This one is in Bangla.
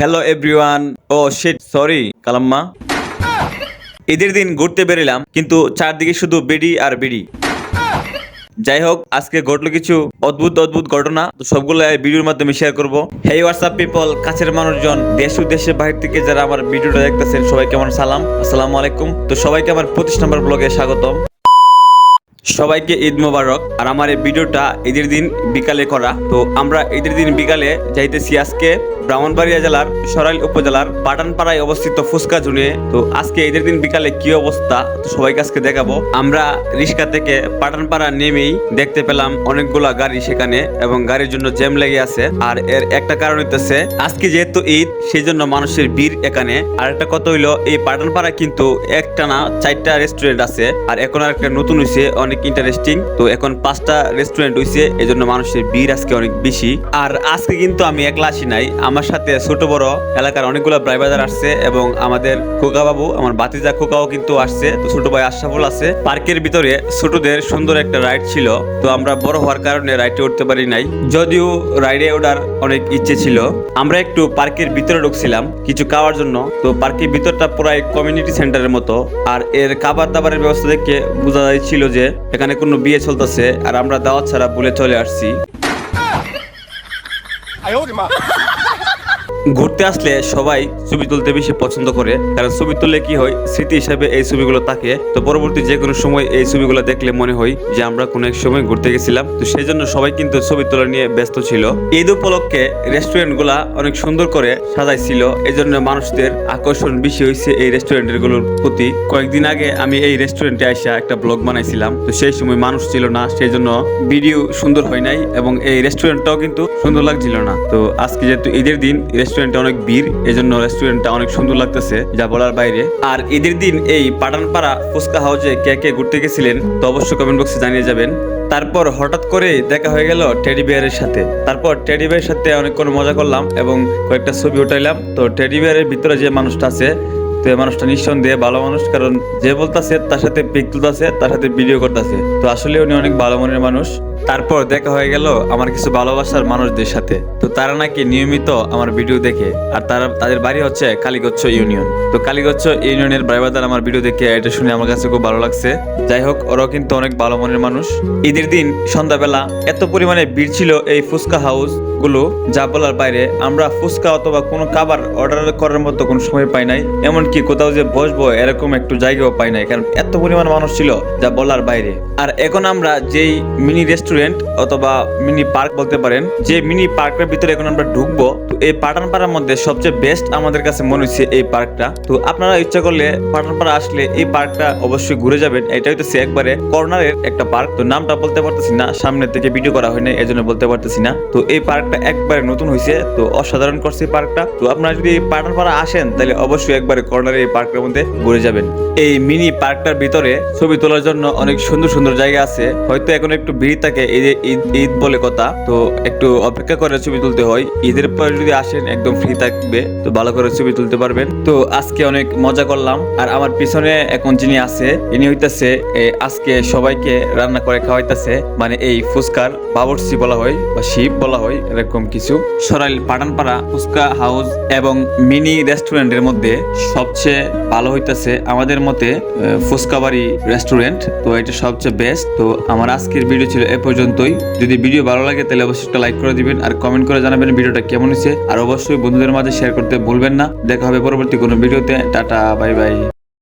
Hello everyone oh shit sorry কালাম্মা। ঈদের দিন ঘুরতে বেরিলাম, কিন্তু চারদিকে শুধু বেডি আর বেডি। যাই হোক, আজকে ঘটলো কিছু অদ্ভুত অদ্ভুত ঘটনা। তো সবগুলো ভিডিওর মাধ্যমে শেয়ার করব। হেই হোয়াটসঅ্যাপ পিপল কাছের মানুষজন, দেশ ও দেশের বাহির থেকে যারা আমার ভিডিওটা দেখতেছেন, সবাইকে আমার সালাম। আসসালামু আলাইকুম। তো সবাইকে আমার পঁচিশ নম্বর ব্লগে স্বাগতম। সবাইকে ঈদ মোবারক। আর আমার এই ভিডিওটা ঈদের দিন বিকালে করা। তো আমরা ঈদের দিন বিকালে যাইতেছি আজকে ব্রাহ্মণবাড়িয়া জেলার সরাইল উপজেলার পাটানপাড়ায় অবস্থিত ফুসকা ঝুড়ে তো আজকে ঈদের দিন বিকালে কি অবস্থা? তো সবাইকে আজকে দেখাবো। আমরা রিক্সা থেকে পাটানপাড়া নেমেই দেখতে পেলাম অনেকগুলা গাড়ি সেখানে এবং গাড়ির জন্য জ্যাম লেগে আছে। আর এর একটা কারণ হইতেছে, আজকে যেহেতু ঈদ সেই জন্য মানুষের ভিড় এখানে। আর একটা কথা হইল, এই পাটানপাড়া কিন্তু একটা না চারটা রেস্টুরেন্ট আছে। আর এখন আর একটা নতুন হইছে, অনেক ইন্টারেস্টিং তো এখন পাঁচটা রেস্টুরেন্ট এই জন্য মানুষের ভিড় আজকে অনেক বেশি। আর আজকে কিন্তু আমি একলা আসি নাই, আমার সাথে ছোট বড় এলাকার অনেকগুলো ব্রাইবাজার আসছে এবং আমাদের খোকা বাবু, আমার বাতিজা খোকাও কিন্তু আসছে। তো ছোট ভাই আশরাফুল আছে। পার্কের ভিতরে ছোটদের সুন্দর একটা রাইড ছিল, তো আমরা বড় হওয়ার কারণে রাইডে উঠতে পারি নাই। যদিও রাইডে ওঠার অনেক ইচ্ছে ছিল। আমরা একটু পার্কের ভিতরে ঢুকছিলাম কিছু খাওয়ার জন্য। তো পার্কের ভিতরটা প্রায় কমিউনিটি সেন্টারের মতো। আর এর খাবার দাবারের ব্যবস্থা দেখে বোঝা যাচ্ছিল যে এখানে কোনো বিয়ে চলতেছে আর আমরা দাওয়াত ছাড়া বলে চলে আসছি ঘুরতে আসলে সবাই ছবি তুলতে বেশি পছন্দ করে, কারণ ছবি তুললে কি হয়, স্মৃতি হিসাবে এই ছবিগুলো থাকে। তো পরবর্তী যে কোনো সময় এই ছবিগুলো দেখলে মনে হয় যে আমরা কোনো এক সময় ঘুরতে গেছিলাম। তো সেই জন্য সবাই কিন্তু ছবি তোলা নিয়ে ব্যস্ত ছিল। ঈদ উপলক্ষে রেস্টুরেন্টগুলা অনেক সুন্দর করে সাজাইছিল। এই জন্য মানুষদের আকর্ষণ বেশি হয়েছে এই রেস্টুরেন্টেরগুলোর প্রতি। কয়েকদিন আগে আমি এই রেস্টুরেন্টে আসা একটা ব্লগ বানাইছিলাম। তো সেই সময় মানুষ ছিল না সেই জন্য ভিডিও সুন্দর হয় নাই এবং এই রেস্টুরেন্টটাও কিন্তু সুন্দর লাগছিল না। তো আজকে যেহেতু ঈদের দিন রেস্টুরেন্টে অনেক ভিড় এই জন্য রেস্টুরেন্টটা অনেক সুন্দর লাগতেছে, যা বলার বাইরে। আর ঈদের দিন এই পাটানপাড়া ফুচকা হাউসে কে কে ঘুরতে গেছিলেন, তো অবশ্যই কমেন্ট বক্সে জানিয়ে যাবেন। তারপর হঠাৎ করে দেখা হয়ে গেল টেডি বিয়ারের সাথে। তারপর টেডি বিয়ারের সাথে অনেকক্ষণ মজা করলাম এবং কয়েকটা ছবি উঠাইলাম। তো টেডি বিয়ারের ভিতরে যে মানুষটা আছে তো এই মানুষটা নিঃসন্দেহে ভালো মানুষ, কারণ যে বলতাছে তার সাথে পিক তুলতাছে, তার সাথে ভিডিও করতেছে। তো আসলে উনি অনেক ভালো মনের মানুষ। তারপর দেখা হয়ে গেল আমার কিছু ভালোবাসার মানুষদের সাথে। তো তারা নাকি নিয়মিত আমার ভিডিও দেখে, আর তারা, তাদের বাড়ি হচ্ছে কালীগচ্ছ ইউনিয়ন। তো কালীগচ্ছ ইউনিয়নের ব্রাইবাদার আমার ভিডিও দেখে, এটা শুনে আমার কাছে খুব ভালো লাগছে। যাই হোক, ওরাও কিন্তু অনেক ভালো মনের মানুষ। ঈদের দিন সন্ধ্যাবেলা এত পরিমাণে ভিড় ছিল এই ফুচকা হাউসগুলো, যা বলার বাইরে আমরা ফুচকা অথবা কোনো খাবার অর্ডার করার মতো কোনো সময় পাই নাই। এমনকি কোথাও যে বসবো এরকম একটু জায়গাও পাই নাই, কারণ এত পরিমাণ মানুষ ছিল যা বলার বাইরে। আর এখন আমরা যেই মিনি রেস্টুরেন্ট অথবা মিনি পার্ক বলতে পারেন, যে মিনি পার্কের ভিতরে এখন আমরা ঢুকবো, তো এই পাঠানপাড়ার মধ্যে সবচেয়ে বেস্ট আমাদের কাছে মনে হচ্ছে এই পার্কটা। তো আপনারা ইচ্ছা করলে পাঠানপাড়া আসলে এই পার্কটা অবশ্যই ঘুরে যাবেন, এটা হইতেছে একবারে কর্নারের একটা পার্ক। তো নামটা বলতে পারতেছি না, সামনে থেকে ভিডিও করা হয়নি এই জন্য বলতে পারতেছি না। তো এই পার্কটা একবারে নতুন হয়েছে তো অসাধারণ করছে পার্কটা। তো আপনারা যদি পাঠানপাড়া আসেন, তাহলে অবশ্যই একবারে কর্নারে এই পার্কটার মধ্যে ঘুরে যাবেন। এই মিনি পার্কটার ভিতরে ছবি তোলার জন্য অনেক সুন্দর সুন্দর জায়গা আছে। হয়তো এখন একটু ভিড় থাকে এই যে ঈদ ঈদ বলে কথা। তো একটু অপেক্ষা করে ছবি তুলতে হয়। ঈদের পরে যদি আসেন, একদম ফ্রি থাকবে। তো ভালো করে ছবি তুলতে পারবেন। তো আজকে অনেক মজা করলাম। আর আমার পিছনে এখন যিনি আছে, ইনি হইতাছে আজকে সবাইকে রান্না করে খাওয়াইতেছে। মানে এই ফুচকার বাবরসি বলা হয়, বা শিপ বলা হয়, এরকম কিছু। সরাইল পাঠানপাড়া ফুচকা হাউস এবং মিনি রেস্টুরেন্টের মধ্যে সবচেয়ে ভালো হইতেছে আমাদের মতে ফুচকা রেস্টুরেন্ট তো এটা সবচেয়ে বেস্ট তো আমার আজকের ভিডিও ছিল এ পর্যন্তই। যদি ভিডিও ভালো লাগে, তাহলে অবশ্যই একটা লাইক করে দিবেন আর কমেন্ট করে জানাবেন ভিডিওটা কেমন হয়েছে। আর অবশ্যই বন্ধুদের মাঝে শেয়ার করতে ভুলবেন না। দেখা হবে পরবর্তী কোনো ভিডিওতে টাটা বাই বাই